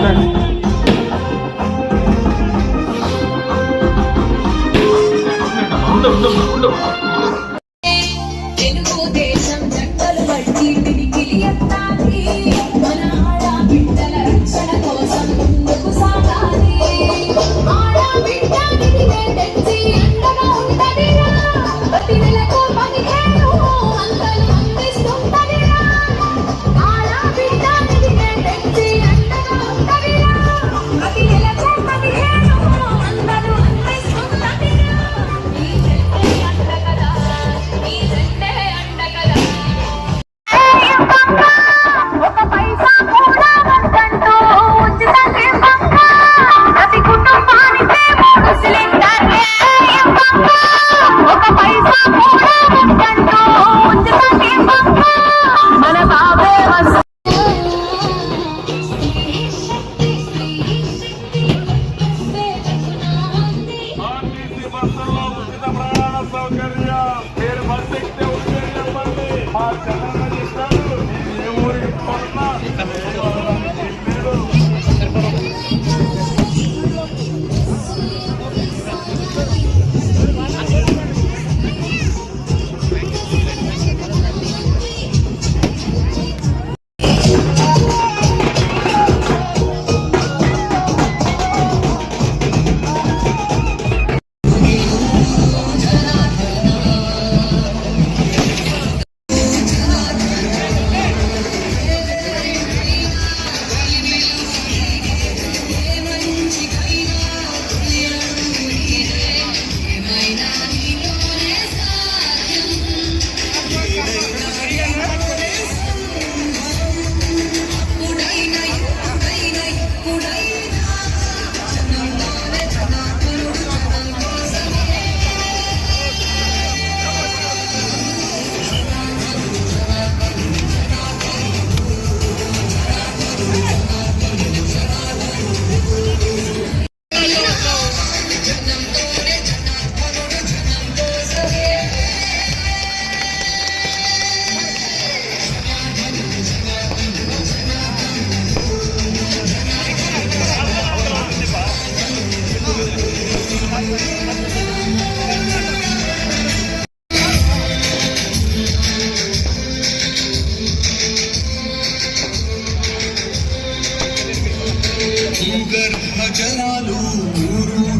ulan. Ulan, ulan, ulan. చెప్పండి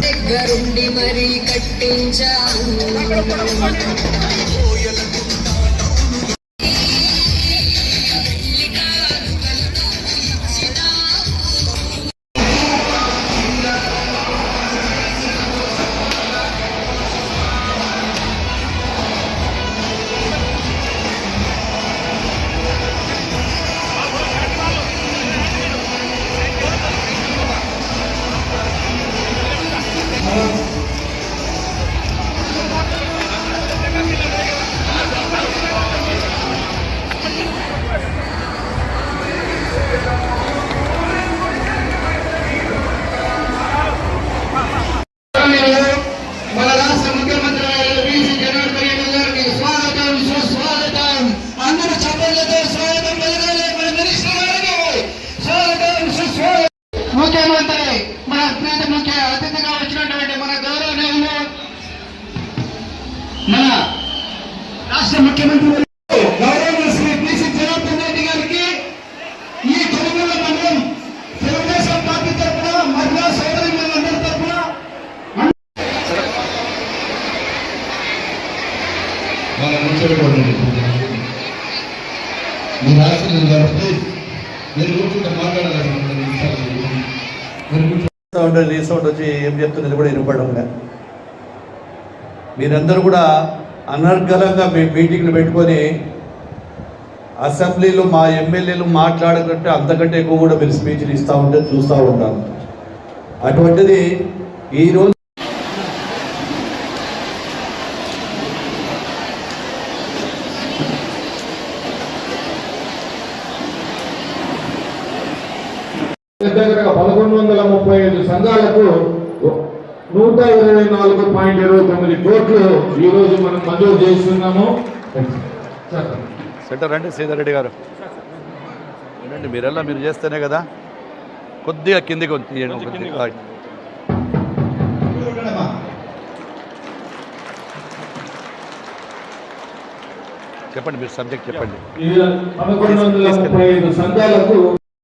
దగ్గరుండి మరీ కట్టించాను. ముఖ్యమంత్రి మన అత్యంత ముఖ్య అతిథిగా వచ్చినటువంటి మన గౌరవనీయులు మన రాష్ట్ర ముఖ్యమంత్రి మీరు ఆశలు కాబట్టి మీరు కూర్చుంటే మాట్లాడాలి కూర్చో సౌండ్ రీసౌండ్ వచ్చి ఏం చెప్తున్నది కూడా వినపడంగా మీరందరూ కూడా అనర్గలంగా మీ మీటింగ్లు పెట్టుకొని అసెంబ్లీలో మా ఎమ్మెల్యేలు మాట్లాడకంటే అంతకంటే ఎక్కువ కూడా మీరు స్పీచ్లు ఇస్తూ ఉంటే చూస్తూ ఉంటాను అటువంటిది ఈరోజు దగ్గరగా పదకొండు వందల ముప్పై ఐదు సంఘాలకు నూట ఇరవై నాలుగు పాయింట్ ఇరవై తొమ్మిది కోట్లు ఈ రోజు మనం మంజూరు చేస్తున్నాము. సెంటర్ రండి సీతారెడ్డి గారు. రండి మీరెల్లా మీరు చేస్తేనే కదా. కొద్దిగా కిందికి వచ్చి తీయండి. చెప్పండి మీరు సబ్జెక్ట్ చెప్పండి.